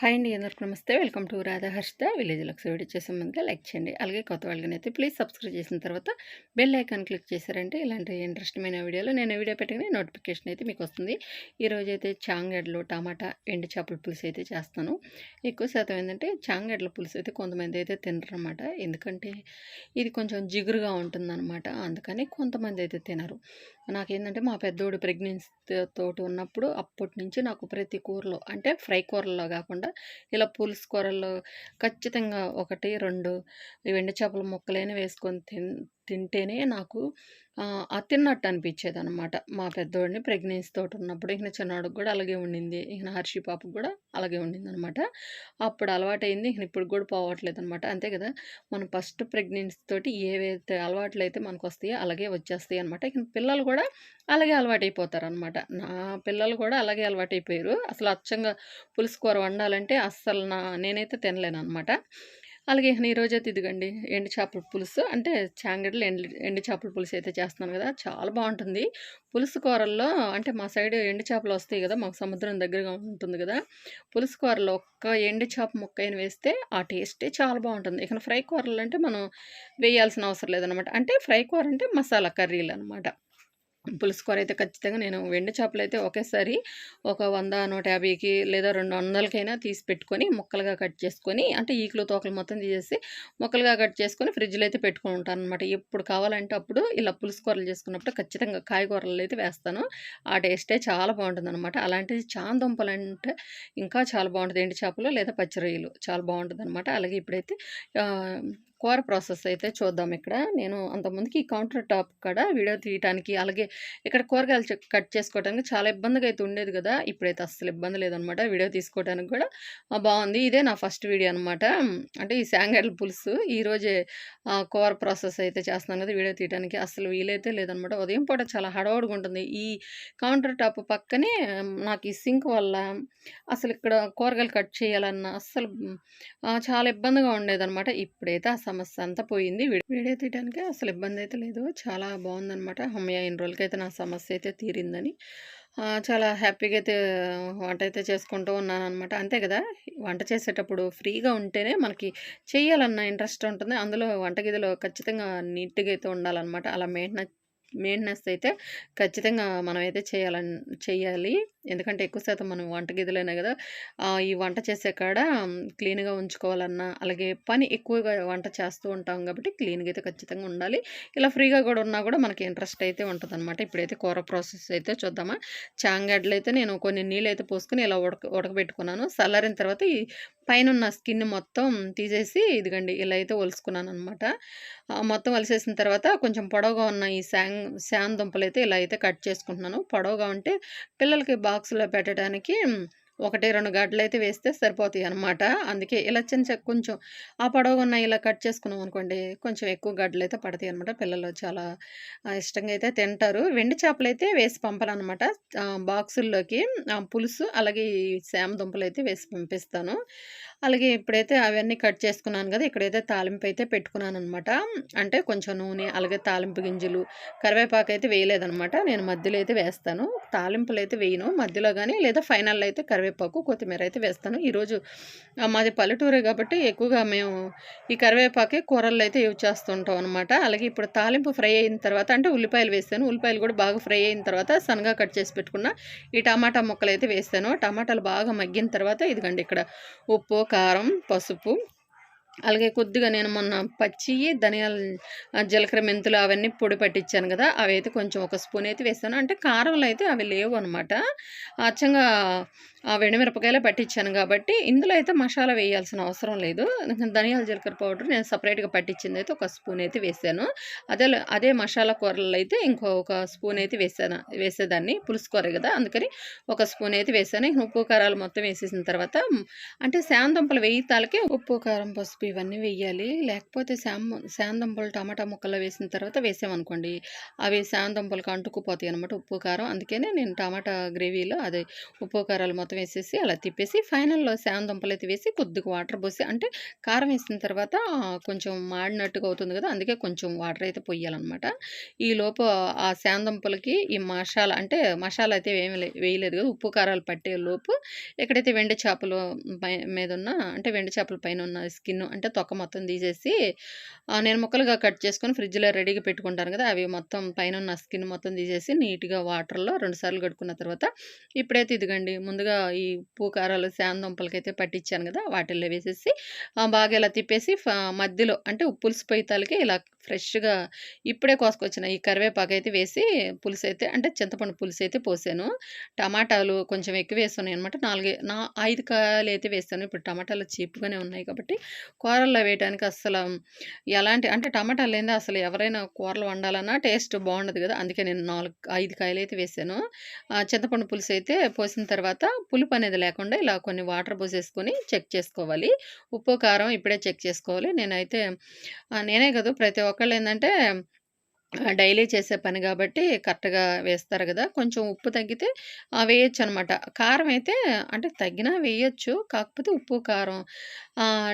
Hi అండి అందరికీ నమస్తే. Welcome to Radhaharshita. Village lux video చేసే ముందుగా లైక్ చేయండి. అలాగే కొత్త వాళ్ళకనైతే ప్లీజ్ సబ్స్క్రైబ్ చేసిన తర్వాత బెల్ ఐకాన్ క్లిక్ చేశారంటే ఇలాంటి ఇంట్రెస్టింగ్ వీడియోలు నేను వీడియో పెట్టగానే నోటిఫికేషన్ అయితే మీకు వస్తుంది. ఈరోజు అయితే చాంగడ్లు టమాటా ఎండు చేపల పులుసు అయితే చేస్తాను. ఎక్కువ శాతం ఏంటంటే చాంగడ్ల పులుసు అయితే కొంతమంది అయితే తినరు అనమాట ఎందుకంటే ఇది కొంచెం జిగురుగా ఉంటుందన్నమాట. అందుకని కొంతమంది అయితే తినరు. నాకేంటంటే మా పెద్దోడు ప్రెగ్నెన్సీ తోటి ఉన్నప్పుడు అప్పటి నుంచి నాకు ప్రతి కూరలో అంటే ఫ్రై కూరల్లో కాకుండా ఇలా పులుసు కూరల్లో ఖచ్చితంగా ఒకటి రెండు ఈ వెండి చేపల ముక్కలైనా వేసుకొని తిన్ తింటేనే నాకు ఆ, తిన్నట్టు అనిపించేది అనమాట మా పెద్దోడిని ప్రెగ్నెన్సీ తోటి ఉన్నప్పుడు ఇక చిన్నవాడికి కూడా అలాగే ఉండింది. ఇక హర్షి పాపకు కూడా అలాగే ఉండింది అనమాట అప్పుడు అలవాటైంది. ఇక ఇప్పుడు కూడా పోవట్లేదు అనమాట అంతే కదా? మనం ఫస్ట్ ప్రెగ్నెన్సీ తోటి ఏవైతే అలవాట్లు అయితే మనకు వస్తాయో అలాగే వచ్చేస్తాయి అనమాట ఇక పిల్లలు కూడా అలాగే అలవాటైపోతారు అనమాట నా పిల్లలు కూడా అలాగే అలవాటైపోయారు. అసలు అచ్చంగా పులుసు కూర వండాలంటే అస్సలు నా నేనైతే తినలేను అనమాట అలాగే ఇక ఈరోజు అయితే ఇదిగండి ఎండు చేపల పులుసు అంటే చాంగడ్లు ఎండు ఎండు చేపల పులుసు అయితే చేస్తున్నాను కదా చాలా బాగుంటుంది. పులుసు కూరల్లో అంటే మా సైడ్ ఎండు చేపలు వస్తాయి కదా మాకు సముద్రం దగ్గరగా ఉంటుంది కదా పులుసు కూరలో ఒక్క ఎండు చేప ముక్క అయిన వేస్తే ఆ టేస్టే చాలా బాగుంటుంది. ఇక ఫ్రై కూరలు అంటే మనం వేయాల్సిన అవసరం లేదనమాట అంటే ఫ్రై కూర అంటే మసాలా కర్రీలు అనమాట పులుసు కూర అయితే ఖచ్చితంగా నేను వెండి చేపలు అయితే ఒకేసారి ఒక వంద నూట యాభైకి లేదా రెండు వందలకైనా తీసి పెట్టుకొని ముక్కలుగా కట్ చేసుకొని అంటే ఈకులు తోకలు మొత్తం తీసేసి ముక్కలుగా కట్ చేసుకొని ఫ్రిడ్జ్లో అయితే పెట్టుకుని ఉంటాను అనమాట ఎప్పుడు కావాలంటే అప్పుడు ఇలా పులుసు కూరలు చేసుకున్నప్పుడు ఖచ్చితంగా కాయగూరలు అయితే వేస్తాను. ఆ టేస్టే చాలా బాగుంటుంది అనమాట అలాంటిది చాందుంపలు అంటే ఇంకా చాలా బాగుంటుంది. ఎండి చేపలు లేదా పచ్చి రొయ్యలు చాలా బాగుంటుంది అనమాట అలాగే ఇప్పుడైతే కూర ప్రాసెస్ అయితే చూద్దాం ఇక్కడ. నేను అంతకుముందుకి ఈ కౌంటర్ టాప్ కాడ వీడియో తీయటానికి అలాగే ఇక్కడ కూరగాయలు కట్ చేసుకోవడానికి చాలా ఇబ్బందిగా అయితే ఉండేది కదా. ఇప్పుడైతే అస్సలు ఇబ్బంది లేదనమాట వీడియో తీసుకోవడానికి కూడా. బాగుంది. ఇదే నా ఫస్ట్ వీడియో అనమాట. అంటే ఈ శాంగడ్ల పులుసు ఈరోజే కూర ప్రాసెస్ అయితే చేస్తున్నాను కదా వీడియో తీయడానికి అసలు వీలైతే లేదనమాట. ఉదయం పూట చాలా హడవడుగా ఉంటుంది. ఈ కౌంటర్ టాప్ పక్కనే నాకు ఈ సింక్ వల్ల అసలు ఇక్కడ కూరగాయలు కట్ చేయాలన్నా అస్సలు చాలా ఇబ్బందిగా ఉండేదనమాట. ఇప్పుడైతే సమస్య అంతా పోయింది. వీడియో తీయడానికి అసలు ఇబ్బంది అయితే లేదు. చాలా బాగుందనమాట హమ్మయ్య ఇన్ని రోజులకైతే నా సమస్య అయితే తీరిందని. చాలా హ్యాపీగా అయితే వంట అయితే చేసుకుంటూ ఉన్నాను అనమాట అంతే కదా? వంట చేసేటప్పుడు ఫ్రీగా ఉంటేనే మనకి చేయాలన్న ఇంట్రెస్ట్ ఉంటుంది. అందులో వంటగదిలో ఖచ్చితంగా నీట్గా అయితే ఉండాలన్నమాట. అలా మెయింటెనెన్స్ మెయింటెనెన్స్ అయితే ఖచ్చితంగా మనం అయితే చేయాలని చేయాలి. ఎందుకంటే ఎక్కువ శాతం మనం వంటగదిలోనే కదా ఈ వంట చేసే కాడ క్లీన్గా ఉంచుకోవాలన్నా అలాగే పని ఎక్కువగా వంట చేస్తూ ఉంటాం కాబట్టి క్లీన్గా అయితే ఖచ్చితంగా ఉండాలి. ఇలా ఫ్రీగా కూడా ఉన్నా కూడా మనకి ఇంట్రెస్ట్ అయితే ఉంటుంది అనమాట ఇప్పుడైతే కూర ప్రాసెస్ అయితే చూద్దామా. చాంగడ్లు అయితే నేను కొన్ని నీళ్ళు అయితే పోసుకొని ఇలా ఉడక ఉడకబెట్టుకున్నాను. చల్లారిన తర్వాత ఈ పైన ఉన్న స్కిన్ మొత్తం తీసేసి ఇదిగండి ఇలా అయితే ఒలుసుకున్నాను అనమాట మొత్తం వలిసేసిన తర్వాత కొంచెం పొడవుగా ఉన్న ఈ శాంగ్ శాన్ దుంపలు అయితే ఇలా అయితే కట్ చేసుకుంటున్నాను. పొడవుగా ఉంటే పిల్లలకి బాక్స్లో పెట్టడానికి ఒకటి రెండు గడ్డలు అయితే వేస్తే సరిపోతాయి అనమాట అందుకే ఇలా చిన్న కొంచెం ఆ పొడవుగా ఉన్న ఇలా కట్ చేసుకున్నాం అనుకోండి కొంచెం ఎక్కువ గడ్డలు అయితే పడతాయి అనమాట పిల్లలు చాలా ఇష్టంగా అయితే తింటారు. వెండి చేపలు అయితే వేసి పంపాలన్నమాట బాక్సుల్లోకి పులుసు అలాగే ఈ శామ దుంపలు అయితే వేసి పంపిస్తాను. అలాగే ఇప్పుడైతే అవన్నీ కట్ చేసుకున్నాను కదా ఇక్కడైతే తాలింపు అయితే పెట్టుకున్నాను అనమాట అంటే కొంచెం నూనె అలాగే తాలింపు గింజలు కరివేపాకు అయితే వేయలేదనమాట. నేను మధ్యలో అయితే వేస్తాను. తాలింపులు అయితే వేయను. మధ్యలో కానీ లేదా ఫైనల్లో అయితే కరివేపాకు కొత్తిమీర అయితే వేస్తాను. ఈరోజు మాది పల్లెటూరే కాబట్టి ఎక్కువగా మేము ఈ కరివేపాకే కూరల్లో అయితే యూజ్ చేస్తుంటాం అనమాట. అలాగే ఇప్పుడు తాలింపు ఫ్రై అయిన తర్వాత అంటే ఉల్లిపాయలు వేస్తాను. ఉల్లిపాయలు కూడా బాగా ఫ్రై అయిన తర్వాత సన్నగా కట్ చేసి పెట్టుకున్న ఈ టమాటా ముక్కలు అయితే వేస్తాను. టమాటాలు బాగా మగ్గిన తర్వాత ఇదిగండి ఇక్కడ ఉప్పు కారం పసుపు అలాగే కొద్దిగా నేను మొన్న పచ్చి ధనియాల జీలకర్ర మెంతులు అవన్నీ పొడి పట్టించాను కదా అవి అయితే కొంచెం ఒక స్పూన్ అయితే వేస్తాను. అంటే కారంలో అయితే అవి లేవు అనమాట అచ్చంగా ఆ వెండిమిరపకాయలే పట్టించాను కాబట్టి ఇందులో అయితే మసాలా వేయాల్సిన అవసరం లేదు. ధనియాల జీలకర్ర పౌడర్ నేను సపరేట్గా పట్టించింది అయితే ఒక స్పూన్ అయితే వేసాను. అదే అదే మసాలా కూరలు అయితే ఇంకో ఒక స్పూన్ అయితే వేసాను వేసేదాన్ని. పులుసు కూర కదా అందుకని ఒక స్పూన్ అయితే వేసాను. ఉప్పు కారాలు మొత్తం వేసేసిన తర్వాత అంటే శాంతంపలు వేయి తాలకే ఉప్పు కారం పసుపు ఇవన్నీ వేయాలి లేకపోతే శామ్ శాందంపులు టమాటా ముక్కలు వేసిన తర్వాత వేసామనుకోండి అవి శాందంపులకు అంటుకుపోతాయి అనమాట ఉప్పు కారం. అందుకనే నేను టమాటా గ్రేవీలో అదే ఉప్పు కారాలు మొత్తం వేసేసి అలా తిప్పేసి ఫైనల్లో శాందంపులు అయితే వేసి కొద్దిగా వాటర్ పోసి అంటే కారం వేసిన తర్వాత కొంచెం మాడినట్టుగా అవుతుంది కదా అందుకే కొంచెం వాటర్ అయితే పొయ్యాలన్నమాట. ఈ ఆ శాందంపులకి ఈ మసాలా అంటే మసాలా అయితే ఏమి లే- వేయలేదు కదా ఉప్పు కారాలు పట్టే లోపు ఎక్కడైతే వెండి చేపలు పై మీద ఉన్న అంటే వెండి చేపల పైన ఉన్న స్కిన్ అంటే తొక్క మొత్తం తీసేసి నేను ముక్కలుగా కట్ చేసుకొని ఫ్రిడ్జ్లో రెడీగా పెట్టుకుంటాను కదా అవి మొత్తం పైన ఉన్న స్కిన్ మొత్తం తీసేసి నీట్గా వాటర్లో రెండుసార్లు కడుక్కున్న తర్వాత ఇప్పుడైతే ఇదిగండి ముందుగా ఈ పూకారాలు కారాలు శాందంపలకైతే పట్టించాను కదా వాటిల్లో వేసేసి బాగా ఇలా తిప్పేసి మధ్యలో అంటే పులుసు పొయ్యితాలకి ఇలా ఫ్రెష్గా ఇప్పుడే కోసుకొచ్చిన ఈ కరివేపాకు అయితే వేసి పులుసు అయితే అంటే చింతపండు పులుసు అయితే పోసాను. టమాటాలు కొంచెం ఎక్కువ వేస్తున్నాయి అనమాట నాలుగు నా ఐదు కాయలు అయితే వేస్తాను. ఇప్పుడు టమాటాలు చీప్గానే ఉన్నాయి కాబట్టి కూరల్లో వేయడానికి అసలు ఎలాంటి అంటే టమాటాలు లేదా అసలు ఎవరైనా కూరలు వండాలన్నా టేస్ట్ బాగుండదు కదా. అందుకే నేను నాలుగు ఐదు కాయలు అయితే వేసాను. చింతపండు పులుసు అయితే పోసిన తర్వాత పులుపు అనేది లేకుండా ఇలా కొన్ని వాటర్ పోసేసుకొని చెక్ చేసుకోవాలి. ఉప్పు కారం ఇప్పుడే చెక్ చేసుకోవాలి. నేనైతే నేనే కదా ప్రతి ఒక్కళ్ళు ఏంటంటే డైలీ చేసే పని కాబట్టి కరెక్ట్గా వేస్తారు కదా కొంచెం ఉప్పు తగ్గితే వేయచ్చు వేయొచ్చు అనమాట కారం అయితే అంటే తగ్గినా వేయచ్చు కాకపోతే ఉప్పు కారం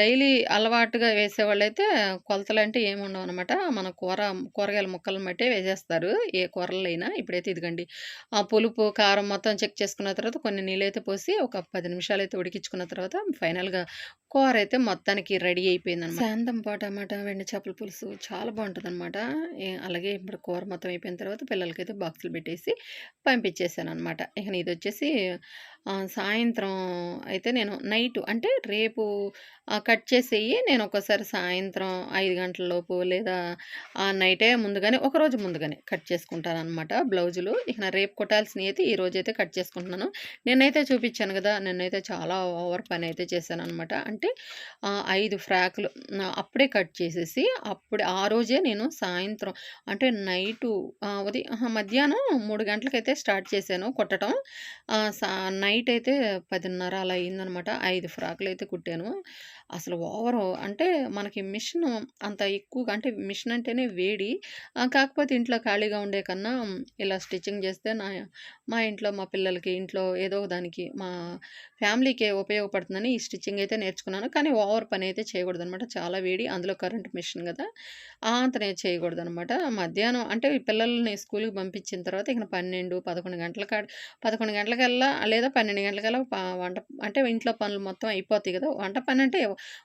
డైలీ అలవాటుగా వేసేవాళ్ళైతే కొలతలు అంటే ఏమి ఉండవు అనమాట మన కూర కూరగాయల ముక్కలను బట్టే వేసేస్తారు. ఏ కూరలైనా ఇప్పుడైతే ఇదిగండి ఆ పులుపు కారం మొత్తం చెక్ చేసుకున్న తర్వాత కొన్ని నీళ్ళైతే పోసి ఒక పది నిమిషాలు అయితే ఉడికించుకున్న తర్వాత ఫైనల్గా కూర అయితే మొత్తానికి రెడీ అయిపోయింది అనమాట శాంతం టమాటా వెండి చేపల పులుసు చాలా బాగుంటుంది అనమాట అలాగే ఇప్పుడు కూర మొత్తం అయిపోయిన తర్వాత పిల్లలకైతే బాక్సులు పెట్టేసి పంపించేసాను అనమాట ఇక ఇది వచ్చేసి సాయంత్రం అయితే నేను నైట్ అంటే రేపు కట్ చేసేయి నేను ఒకసారి సాయంత్రం ఐదు గంటల లోపు లేదా ఆ నైటే ముందుగానే ఒక రోజు ముందుగానే కట్ చేసుకుంటాను అనమాట బ్లౌజులు. ఇక నా రేపు కొట్టాల్సినవి అయితే ఈ రోజు అయితే కట్ చేసుకుంటున్నాను. నిన్నైతే చూపించాను కదా నిన్నైతే చాలా ఓవర్ పని అయితే చేశాను అనమాట అంటే ఐదు ఫ్రాకులు అప్పుడే కట్ చేసేసి అప్పుడే ఆ రోజే నేను సాయంత్రం అంటే నైటు ఉదయం మధ్యాహ్నం మూడు గంటలకైతే స్టార్ట్ చేశాను కొట్టడం సా నైట్ అయితే పదిన్నర అలా అయిందనమాట. ఐదు ఫ్రాక్లు అయితే కుట్టాను. అసలు ఓవర్ అంటే మనకి మిషన్ అంత ఎక్కువగా అంటే మిషన్ అంటేనే వేడి. కాకపోతే ఇంట్లో ఖాళీగా ఉండే కన్నా ఇలా స్టిచ్చింగ్ చేస్తే నా మా ఇంట్లో మా పిల్లలకి ఇంట్లో ఏదో ఒక దానికి మా ఫ్యామిలీకే ఉపయోగపడుతుందని ఈ స్టిచ్చింగ్ అయితే నేర్చుకున్నాను. కానీ ఓవర్ పని అయితే చేయకూడదు అనమాట చాలా వేడి. అందులో కరెంట్ మిషన్ కదా. ఆ అంతనే చేయకూడదు అనమాట మధ్యాహ్నం అంటే పిల్లల్ని స్కూల్కి పంపించిన తర్వాత ఇక పన్నెండు పదకొండు గంటల కాడ పదకొండు గంటలకల్లా లేదా పన్నెండు గంటలకల్లా వంట అంటే ఇంట్లో పనులు మొత్తం అయిపోతాయి కదా. వంట పని అంటే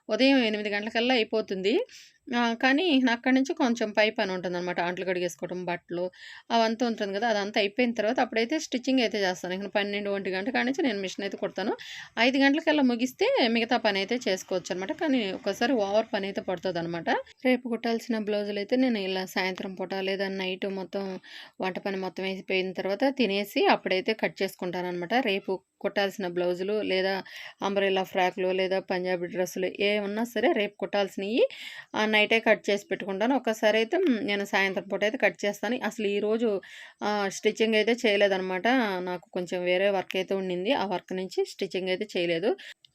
ఉదయం ఎనిమిది గంటలకల్లా అయిపోతుంది. కానీ అక్కడి నుంచి కొంచెం పై పని ఉంటుంది అనమాట అంట్లు కడిగేసుకోవడం బట్టలు అవంతా ఉంటుంది కదా! అదంతా అయిపోయిన తర్వాత అప్పుడైతే స్టిచ్చింగ్ అయితే చేస్తాను. ఇక పన్నెండు ఒంటి గంట కాడి నుంచి నేను మిషన్ అయితే కుడతాను. ఐదు గంటలకల్లా ముగిస్తే మిగతా పని అయితే చేసుకోవచ్చు అనమాట కానీ ఒకసారి ఓవర్ పని అయితే పడుతుంది అనమాట రేపు కుట్టాల్సిన బ్లౌజులు అయితే నేను ఇలా సాయంత్రం పూట లేదా నైట్ మొత్తం వంట పని మొత్తం అయిపోయిన తర్వాత తినేసి అప్పుడైతే కట్ చేసుకుంటాను అనమాట రేపు కుట్టాల్సిన బ్లౌజులు లేదా అంబ్రెల్లా ఫ్రాక్లు లేదా పంజాబీ డ్రెస్సులు ఏ ఉన్నా సరే రేపు కుట్టాల్సినవి ఆ నైటే కట్ చేసి పెట్టుకుంటాను. ఒకసారి అయితే నేను సాయంత్రం పూట అయితే కట్ చేస్తాను. అసలు ఈరోజు స్టిచ్చింగ్ అయితే చేయలేదన్నమాట. నాకు కొంచెం వేరే వర్క్ అయితే ఉండింది. ఆ వర్క్ నుంచి స్టిచ్చింగ్ అయితే చేయలేదు.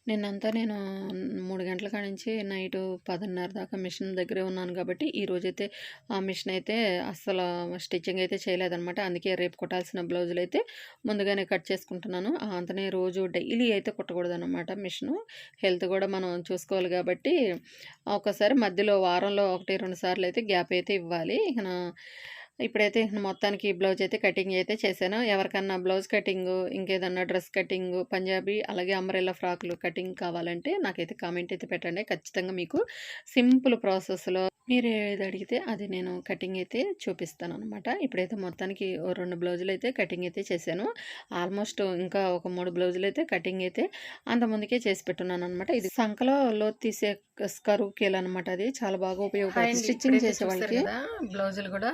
నిన్నంతా నేను మూడు గంటల కాడ నుంచి నైట్ పదిన్నర దాకా మిషన్ దగ్గరే ఉన్నాను కాబట్టి ఈ రోజైతే ఆ మిషన్ అయితే అస్సలు స్టిచ్చింగ్ అయితే చేయలేదన్నమాట. అందుకే రేపు కుట్టాల్సిన బ్లౌజులు అయితే ముందుగానే కట్ చేసుకుంటున్నాను. అంతనే రోజు డైలీ అయితే కుట్టకూడదు అనమాట మిషను. హెల్త్ కూడా మనం చూసుకోవాలి కాబట్టి ఒకసారి మధ్యలో వారంలో ఒకటి రెండు సార్లు అయితే గ్యాప్ అయితే ఇవ్వాలి. ఇక నా- ఇప్పుడైతే మొత్తానికి బ్లౌజ్ అయితే కటింగ్ అయితే చేశాను. ఎవరికన్నా బ్లౌజ్ కటింగ్ ఇంకేదన్నా డ్రెస్ కటింగ్ పంజాబీ అలాగే అంబ్రెల్లా ఫ్రాక్లు కటింగ్ కావాలంటే నాకైతే కామెంట్ అయితే పెట్టండి. ఖచ్చితంగా మీకు సింపుల్ ప్రాసెస్లో మీరు ఏది అడిగితే అది నేను కటింగ్ అయితే చూపిస్తాను అనమాట ఇప్పుడైతే మొత్తానికి రెండు బ్లౌజులు అయితే కటింగ్ అయితే చేశాను. ఆల్మోస్ట్ ఇంకా ఒక మూడు బ్లౌజులు అయితే కటింగ్ అయితే అంత ముందుకే చేసి పెట్టున్నాను అనమాట ఇది సంకలో లోతు తీసే స్కర్వ్ కేల్ అనమాట అది. చాలా బాగా ఉపయోగపడుతుంది. స్టిచ్చింగ్ చేసే వాళ్ళకి. బ్లౌజులు కూడా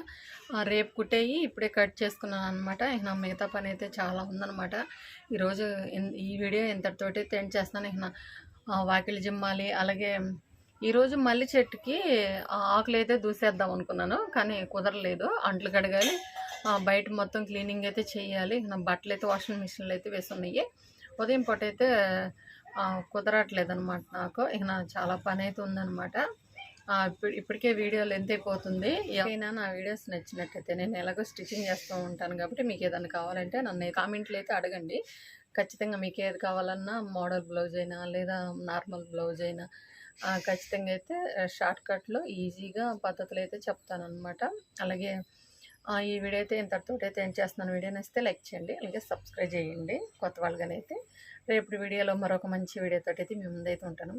రేపు కుట్టేయి ఇప్పుడే కట్ చేసుకున్నాను అనమాట ఇక నా మిగతా పని అయితే చాలా ఉందనమాట ఈరోజు ఈ వీడియో ఇంతటితోటి తెండ్ చేస్తాను ఇక నా వాకిలి జిమ్మాలి అలాగే ఈరోజు మల్లి చెట్టుకి ఆకులు అయితే దూసేద్దాం అనుకున్నాను కానీ కుదరలేదు. అంట్లు కడగాలి బయట మొత్తం క్లీనింగ్ అయితే చేయాలి. ఇక నా బట్టలు అయితే వాషింగ్ మిషన్లు అయితే వేసున్నాయి. ఉదయం పూట అయితే కుదరట్లేదు అనమాట నాకు. ఇక నా చాలా పని అయితే ఉందన్నమాట. ఇప్పుడు ఇప్పటికే వీడియో లెంత్ అయిపోతుంది. ఏదైనా నా వీడియోస్ నచ్చినట్టయితే నేను ఎలాగో స్టిచ్చింగ్ చేస్తూ ఉంటాను కాబట్టి మీకు ఏదైనా కావాలంటే నన్ను కామెంట్లు అయితే అడగండి. ఖచ్చితంగా మీకు ఏది కావాలన్నా మోడల్ బ్లౌజ్ అయినా లేదా నార్మల్ బ్లౌజ్ అయినా ఖచ్చితంగా అయితే షార్ట్ కట్లో ఈజీగా పద్ధతులు అయితే చెప్తానమాట అలాగే ఆ, ఈ వీడియో అయితే ఇంతటితో అయితే ఏం చేస్తున్నాను వీడియోని ఇస్తే లైక్ చేయండి అలాగే సబ్స్క్రైబ్ చేయండి. కొత్త వాళ్ళగానైతే రేపు వీడియోలో మరొక మంచి వీడియోతో అయితే మేము ముందైతే ఉంటాను.